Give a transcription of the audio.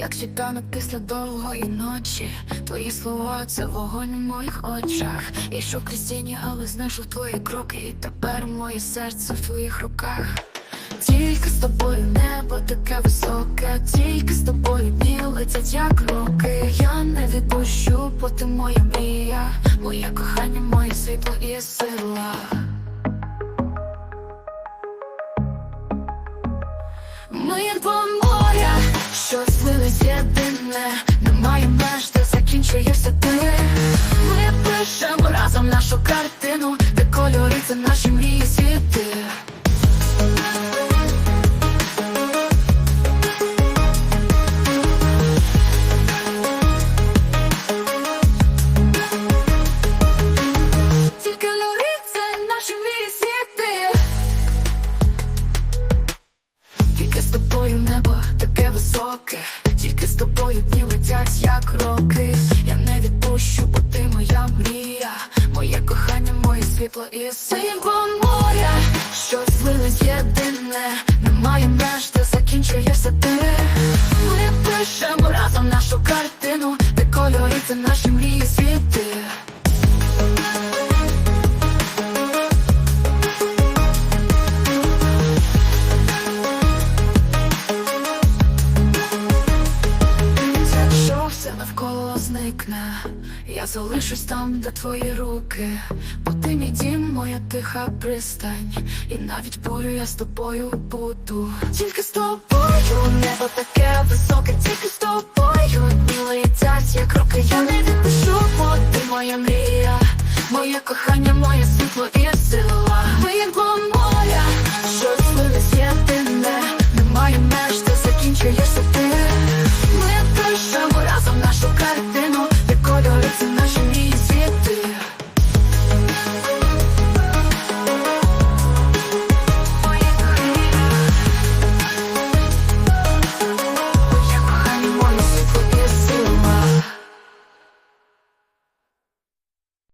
як світанок після довгої ночі. Твої слова це вогонь у моїх очах. Ішов крізь тіні, але знайшов твої кроки. І тепер моє серце в твоїх руках. Тільки з тобою небо таке високе, тільки з тобою дні як роки. Я не відпущу, бо ти моя мрія, моє кохання, моє світло і сила. Ми моря, що злились єдине, немає меж, де закінчуєшся ти. Ми пишемо разом нашу картину, де кольори це наші мрії світи. З тобою небо таке високе, тільки з тобою дні летять як роки. Я не відпущу, бо ти моя мрія, моє кохання, моє світло і символ моря, що злились єдине, немає меж, де закінчуєшся ти. зникне, я залишусь там, де твої руки, бо ти мій дім, моя тиха пристань, і навіть бурю я з тобою буду. Тільки з тобою, небо таке високе, тільки з тобою, білої летять, як роки, я не відпишу, бо ти моя мрія, моє кохання, моє світло і сила, ми як море